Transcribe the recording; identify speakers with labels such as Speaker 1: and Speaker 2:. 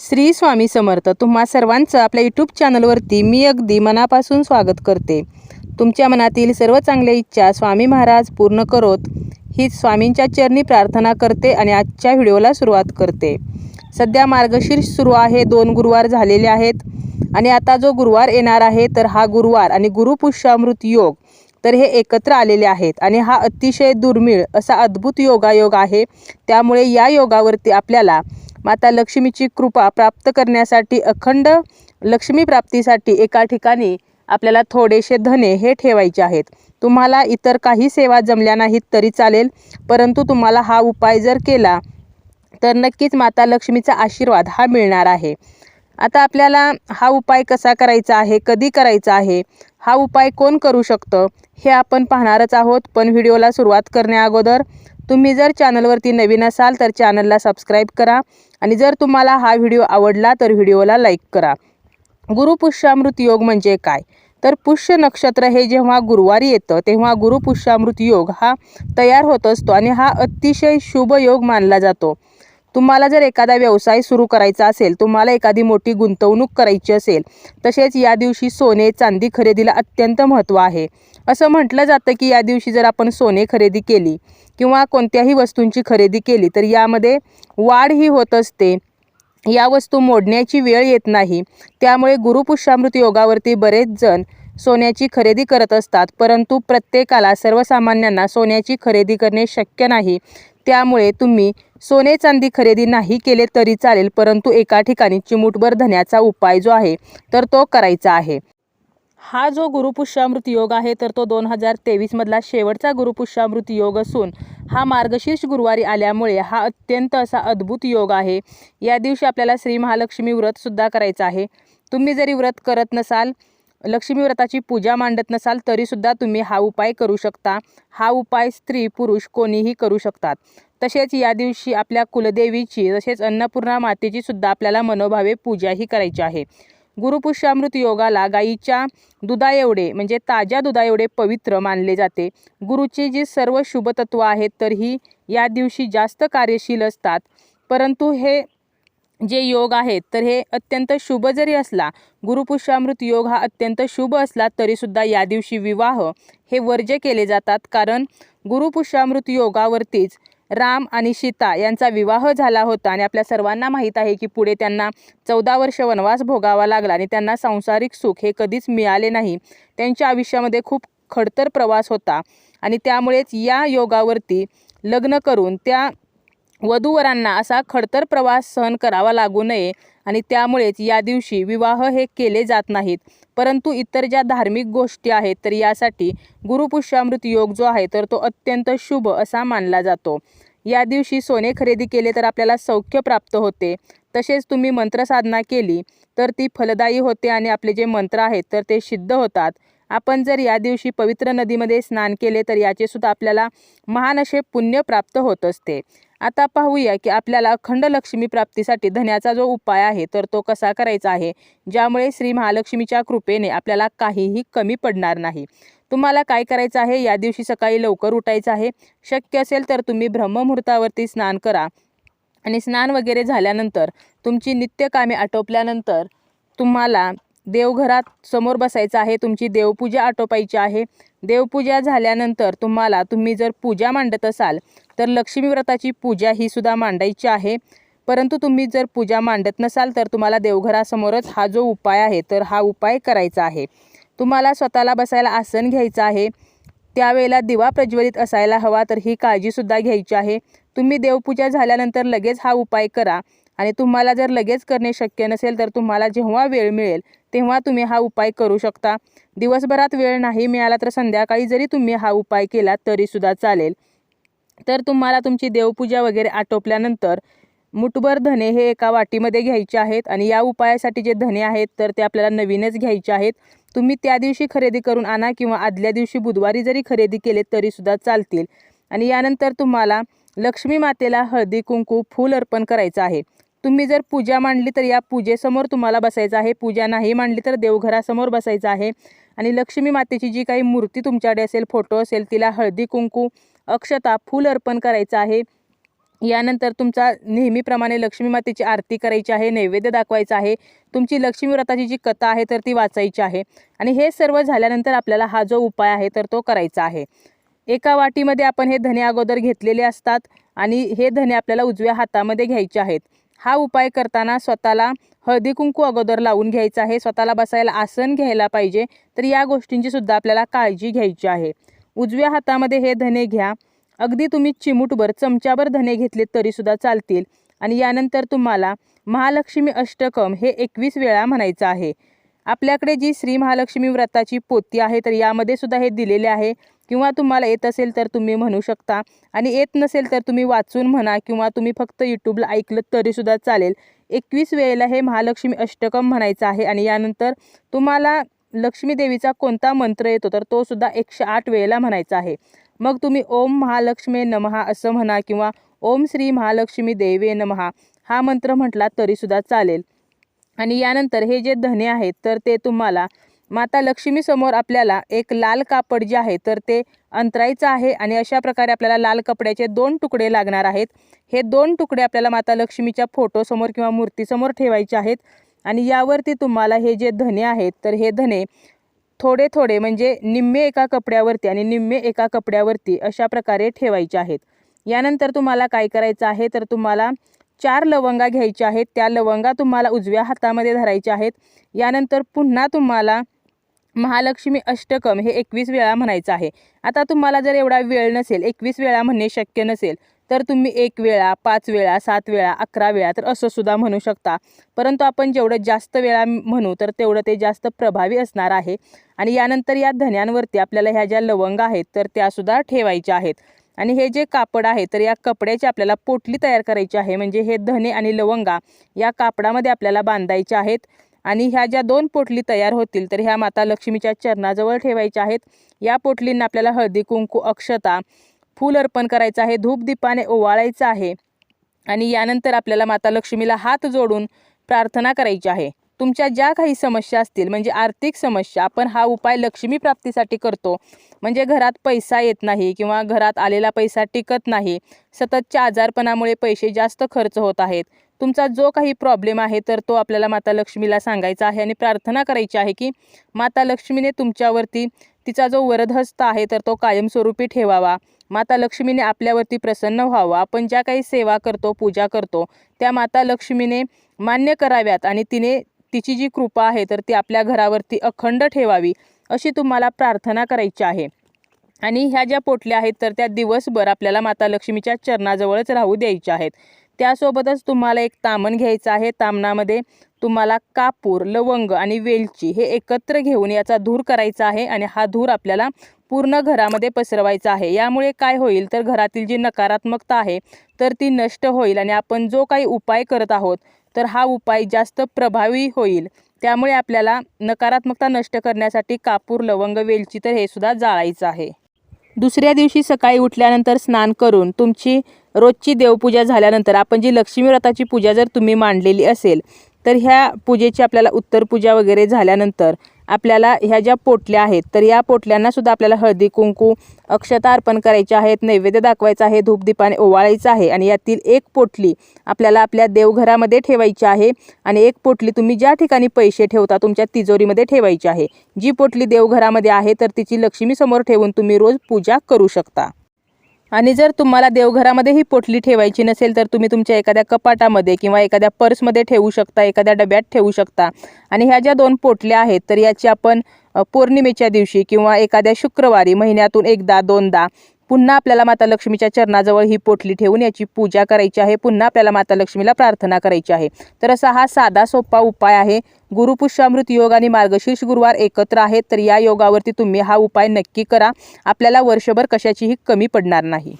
Speaker 1: श्री स्वामी समर्थ तुम्हा सर्वांचं आपल्या यूट्यूब चॅनलवरती मी अगदी मनापासून स्वागत करते. तुमच्या मनातील सर्व चांगल्या इच्छा स्वामी महाराज पूर्ण करोत. ही स्वामींच्या चरणी प्रार्थना करते आणि आजच्या व्हिडिओला सुरुवात करते. सध्या मार्गशीर्ष सुरू आहे दोन गुरुवार झालेले आहेत. आणि आता जो गुरुवार येणार आहे तर हा गुरुवार आणि गुरुपुष्यामृत योग. तर हे एकत्र आलेले आहेत आणि हा अतिशय दुर्मिळ असा अद्भुत योगायोग आहे. त्यामुळे या योगावरती आपल्याला माता लक्ष्मीची कृपा प्राप्त करण्यासाठी अखंड लक्ष्मी प्राप्तीसाठी एका ठिकाणी आपल्याला थोडेसे धने हे ठेवायचे आहेत. तुम्हाला इतर काही सेवा जमल्या नाहीत तरी चालेल परंतु तुम्हाला हा उपाय जर केला तर नक्कीच माता लक्ष्मीचा आशीर्वाद हा मिळणार आहे. आता आपल्याला हा उपाय कसा करायचा आहे कधी करायचा आहे हा उपाय कोण करू शकतं हे आपण पाहणारच आहोत. पण व्हिडिओला सुरुवात करण्याअगोदर तुम्ही जर चॅनलवरती नवीन असाल तर चॅनलला सबस्क्राईब करा आणि जर तुम्हाला हा व्हिडिओ आवडला तर व्हिडिओला लाईक करा. गुरुपुष्यामृत योग म्हणजे काय? तर पुष्य नक्षत्र हे जेव्हा गुरुवारी येतं तेव्हा गुरुपुष्यामृत योग हा तयार होत असतो आणि हा अतिशय शुभ योग मानला जातो. तुम्हाला जर एखादा व्यवसाय सुरू करायचा असेल तुम्हाला एखादी मोठी गुंतवणूक करायची असेल तसेच या दिवशी सोने चांदी खरेदीला अत्यंत महत्त्व आहे. असं म्हटलं जातं की या दिवशी जर आपण सोने खरेदी केली किंवा कोणत्याही वस्तूंची खरेदी केली तर यामध्ये वाढ ही होत असते. या वस्तू मोडण्याची वेळ येत नाही. त्यामुळे गुरुपुष्यामृत योगावरती बरेच जण सोन्याची खरेदी करत असतात परंतु प्रत्येकाला सर्वसामान्यांना सोन्याची खरेदी करणे शक्य नाही. त्यामुळे तुम्ही सोने चांदी खरेदी नाही केले तरी चालेल परंतु एका ठिकाणी चिमूटभर धन्याचा उपाय जो आहे तर तो करायचा आहे. हा जो गुरुपुष्यामृत योग आहे तर तो दोन हजार तेवीसमधला शेवटचा गुरुपुष्यामृत योग असून हा मार्गशीर्ष गुरुवारी आल्यामुळे हा अत्यंत असा अद्भुत योग आहे. या दिवशी आपल्याला श्री महालक्ष्मी व्रतसुद्धा करायचं आहे. तुम्ही जरी व्रत करत नसाल लक्ष्मी व्रताची पूजा मांडत नसाल तरीसुद्धा तुम्ही हा उपाय करू शकता. हा उपाय स्त्री पुरुष कोणीही करू शकतात. तसेच या दिवशी आपल्या कुलदेवीची तसेच अन्नपूर्णा मातेची सुद्धा आपल्याला मनोभावे पूजाही करायची आहे. गुरुपुष्यामृत योगाला गाईच्या दुधा एवढे म्हणजे ताज्या दुधा एवढे पवित्र मानले जाते. गुरुची जी सर्व शुभतत्व आहेत तर ही या दिवशी जास्त कार्यशील असतात. परंतु हे जे योग आहेत तर हे अत्यंत शुभ जरी असला गुरुपुष्यामृत योग हा अत्यंत शुभ असला तरीसुद्धा या दिवशी विवाह हे वर्ज्य केले जातात. कारण गुरुपुष्यामृत योगावरतीच राम आणि सीता यांचा विवाह झाला होता आणि आपल्या सर्वांना माहीत आहे की पुढे त्यांना चौदा वर्ष वनवास भोगावा लागला आणि त्यांना सांसारिक सुख हे कधीच मिळाले नाही. त्यांच्या आयुष्यामध्ये खूप खडतर प्रवास होता आणि त्यामुळेच या योगावरती लग्न करून त्या वधूवरांना असा खडतर प्रवास सहन करावा लागू नये आणि त्यामुळेच या दिवशी विवाह हे केले जात नाहीत. परंतु इतर ज्या धार्मिक गोष्टी आहेत तर यासाठी गुरुपुष्यामृत योग जो आहे तर तो अत्यंत शुभ असा मानला जातो. या दिवशी सोने खरेदी केले तर आपल्याला सौख्य प्राप्त होते. तसेच तुम्ही मंत्रसाधना केली तर ती फलदायी होते आणि आपले जे मंत्र आहेत तर ते सिद्ध होतात. आपण जर या दिवशी पवित्र नदीमध्ये स्नान केले तर याचे सुद्धा आपल्याला महान असे पुण्य प्राप्त होत असते. आता पाहूया की आपल्याला अखंड लक्ष्मी प्राप्तीसाठी धन्याचा जो उपाय आहे तर तो कसा करायचा आहे? ज्यामुळे श्री महालक्ष्मीच्या कृपेने आपल्याला काहीही कमी पडणार नाही. तुम्हाला काय करायचं आहे? या दिवशी सकाळी लवकर उठायचं आहे. शक्य असेल तर तुम्ही ब्रह्ममुहूर्तावरती स्नान करा. आणि स्नान वगैरे झाल्यानंतर तुमची नित्यकामे आटोपल्यानंतर तुम्हाला देवघरात समोर बसायचं आहे. तुमची देवपूजा आटोपायची आहे. देवपूजा झाल्यानंतर तुम्हाला तुम्ही जर पूजा मांडत असाल तर लक्ष्मी व्रताची पूजा ही सुद्धा मांडायची आहे. परंतु तुम्ही जर पूजा मांडत नसाल तर तुम्हाला देवघरासमोरच हा जो उपाय आहे तर हा उपाय करायचा आहे. तुम्हाला स्वतःला बसायला आसन घ्यायचं आहे. त्यावेळेला दिवा प्रज्वलित असायला हवा तर ही काळजीसुद्धा घ्यायची आहे. तुम्ही देवपूजा झाल्यानंतर लगेच हा उपाय करा आणि तुम्हाला जर लगेच करणे शक्य नसेल तर तुम्हाला जेव्हा वेळ मिळेल तेव्हा तुम्ही हा उपाय करू शकता. दिवसभरात वेळ नाही मिळाला तर संध्याकाळी जरी तुम्ही हा उपाय केला तरीसुद्धा चालेल. तर तुम्हाला तुमची देवपूजा वगैरे आटोपल्यानंतर मुठभर धने हे एका वाटीमध्ये घ्यायचे आहेत आणि या उपायासाठी जे धने आहेत तर ते आपल्याला नवीनच घ्यायचे आहेत. तुम्ही त्या दिवशी खरेदी करून आणा किंवा आदल्या दिवशी बुधवारी जरी खरेदी केले तरीसुद्धा चालतील. आणि यानंतर तुम्हाला लक्ष्मी मातेला हळदी कुंकू फूल अर्पण करायचं आहे. तुम्ही जर पूजा मांडली तर या पूजेसमोर तुम्हाला बसायचं आहे. पूजा नाही मांडली तर देवघरासमोर बसायचं आहे. आणि लक्ष्मी मातेची जी काही मूर्ती तुमच्याकडे असेल फोटो असेल तिला हळदी कुंकू अक्षता फूल अर्पण करायचं आहे. यानंतर तुमचा नेहमीप्रमाणे लक्ष्मी मातेची आरती करायची आहे नैवेद्य दाखवायचा आहे. तुमची लक्ष्मी व्रताची जी कथा आहे तर ती वाचायची आहे. आणि हे सर्व झाल्यानंतर आपल्याला हा जो उपाय आहे तर तो करायचा आहे. एका वाटीमध्ये आपण हे धने अगोदर घेतलेले असतात आणि हे धने आपल्याला उजव्या हातामध्ये घ्यायचे आहेत. हा उपाय करताना स्वतःला हळदी कुंकू अगोदर लावून घ्यायचं आहे. स्वतःला बसायला आसन घ्यायला पाहिजे. तर या गोष्टींची सुद्धा आपल्याला काळजी घ्यायची आहे. उजव्या हातामध्ये हे धने घ्या. अगदी तुम्ही चिमूटभर चमच्याभर धने घेतले तरीसुद्धा चालतील. आणि यानंतर तुम्हाला महालक्ष्मी अष्टकम हे एकवीस वेळा म्हणायचं आहे. आपल्याकडे जी श्री महालक्ष्मी व्रताची पोती आहे तर यामध्ये सुद्धा हे दिलेले आहे. किंवा तुम्हाला येत असेल तर तुम्ही म्हणू शकता. आणि येत नसेल तर तुम्ही वाचून म्हणा किंवा तुम्ही फक्त यूट्यूबला ऐकलं तरीसुद्धा चालेल. एकवीस वेळेला हे महालक्ष्मी अष्टकम म्हणायचं आहे आणि यानंतर तुम्हाला लक्ष्मी देवीचा कोणता मंत्र येतो तर तो सुद्धा एकशे आठ वेळेला म्हणायचा आहे. मग तुम्ही ओम महालक्ष्मी नमहा असं म्हणा किंवा ओम श्री महालक्ष्मी देवे नमहा हा मंत्र म्हटला तरीसुद्धा चालेल. आणि यानंतर हे जे धने आहेत तर ते तुम्हाला माता लक्ष्मीसमोर आपल्याला एक लाल कापड जे आहे तर ते अंतरायचं आहे आणि अशा प्रकारे आपल्याला लाल कपड्याचे दोन तुकडे लागणार आहेत. हे दोन तुकडे आपल्याला माता लक्ष्मीच्या फोटोसमोर किंवा मूर्तीसमोर ठेवायचे आहेत. आणि यावरती तुम्हाला हे जे धने आहेत तर हे धने थोडे थोडे म्हणजे निम्मे एका कपड्यावरती आणि निम्मे एका कपड्यावरती अशा प्रकारे ठेवायचे आहेत. यानंतर तुम्हाला काय करायचं आहे तर तुम्हाला चार लवंगा घ्यायच्या आहेत. त्या लवंगा तुम्हाला उजव्या हातामध्ये धरायच्या आहेत. यानंतर पुन्हा तुम्हाला महालक्ष्मी अष्टकम हे एकवीस वेळा म्हणायचं आहे. आता तुम्हाला जर एवढा वेळ नसेल एकवीस वेळा म्हणणे शक्य नसेल तर तुम्ही एक वेळा पाच वेळा सात वेळा अकरा वेळा तर असं सुद्धा म्हणू शकता. परंतु आपण जेवढं जास्त वेळा म्हणू तर तेवढं ते जास्त प्रभावी असणार आहे. आणि यानंतर या धन्यांवरती आपल्याला ह्या ज्या लवंगा आहेत तर त्यासुद्धा ठेवायच्या आहेत. आणि हे जे कापड आहे तर या कपड्याची आपल्याला पोटली तयार करायची आहे. म्हणजे हे धने आणि लवंगा या कापडामध्ये आपल्याला बांधायचे आहेत. आणि ह्या ज्या दोन पोटली तयार होतील तर ह्या माता लक्ष्मीच्या चरणाजवळ ठेवायच्या आहेत. या पोटलींना आपल्याला हळदी कुंकू अक्षता फूल अर्पण करायचं आहे. धूपदीपाने ओवाळायचं आहे. आणि यानंतर आपल्याला माता लक्ष्मीला हात जोडून प्रार्थना करायची आहे. तुमच्या ज्या काही समस्या असतील म्हणजे आर्थिक समस्या आपण हा उपाय लक्ष्मी प्राप्तीसाठी करतो. म्हणजे घरात पैसा येत नाही किंवा घरात आलेला पैसा टिकत नाही सततच्या आजारपणामुळे पैसे जास्त खर्च होत आहेत. तुमचा जो काही प्रॉब्लेम आहे तर तो आपल्याला माता लक्ष्मीला सांगायचा आहे आणि प्रार्थना करायची आहे की माता लक्ष्मीने तुमच्यावरती तिचा जो वरदहस्त आहे तर तो कायमस्वरूपी ठेवावा. माता लक्ष्मीने आपल्यावरती प्रसन्न व्हावं. आपण ज्या काही सेवा करतो पूजा करतो त्या माता लक्ष्मीने मान्य कराव्यात आणि तिने तिची जी कृपा आहे तर ती आपल्या घरावरती अखंड ठेवावी अशी तुम्हाला प्रार्थना करायची आहे. आणि ह्या ज्या पोटल्या आहेत तर त्या दिवसभर आपल्याला माता लक्ष्मीच्या चरणाजवळच राहू द्यायच्या आहेत. त्यासोबतच तुम्हाला एक तामण घ्यायचं आहे. तामणामध्ये तुम्हाला कापूर लवंग आणि वेलची हे एकत्र घेऊन याचा धूर करायचा आहे आणि हा धूर आपल्याला पूर्ण घरामध्ये पसरवायचा आहे. यामुळे काय होईल तर घरातील जी नकारात्मकता आहे तर ती नष्ट होईल आणि आपण जो काही उपाय करत आहोत तर हा उपाय जास्त प्रभावी होईल. त्यामुळे आपल्याला नकारात्मकता नष्ट करण्यासाठी कापूर लवंग वेलची तर हे सुद्धा जाळायचं आहे. दुसऱ्या दिवशी सकाळी उठल्यानंतर स्नान करून तुमची रोजची देवपूजा झाल्यानंतर आपण जी लक्ष्मी व्रताची पूजा जर तुम्ही मांडलेली असेल तर ह्या पूजेची आपल्याला उत्तर पूजा वगैरे झाल्यानंतर आपल्याला ह्या ज्या पोटल्या आहेत तर या पोटल्यांना सुद्धा आपल्याला हळदी कुंकू अक्षता अर्पण करायचे आहेत नैवेद्य दाखवायचा आहे धूपदीपाने ओवाळायचं आहे आणि यातील एक पोटली आपल्याला आपल्या देवघरामध्ये ठेवायची आहे आणि एक पोटली तुम्ही ज्या ठिकाणी पैसे ठेवता तुमच्या तिजोरीमध्ये ठेवायची आहे. जी पोटली देवघरामध्ये आहे तर तिची लक्ष्मीसमोर ठेवून तुम्ही रोज पूजा करू शकता. आणि जर तुम्हाला देवघरामध्ये ही पोटली ठेवायची नसेल तर तुम्ही तुमच्या एखाद्या कपाटामध्ये किंवा एखाद्या पर्समध्ये ठेवू शकता एखाद्या डब्यात ठेवू शकता. आणि ह्या ज्या दोन पोटल्या आहेत तर याची आपण पौर्णिमेच्या दिवशी किंवा एखाद्या शुक्रवारी महिन्यातून एकदा दोनदा पुन्हा आपल्याला माता लक्ष्मीच्या चरणाजवळ ही पोटली ठेवून याची पूजा करायची आहे. पुन्हा आपल्याला माता लक्ष्मीला प्रार्थना करायची आहे. तर असा हा साधा सोपा उपाय आहे. गुरुपुष्यामृत योग आणि मार्गशीर्ष गुरुवार एकत्र आहेत तर या योगावरती तुम्ही हा उपाय नक्की करा. आपल्याला वर्षभर कशाचीही कमी पडणार नाही.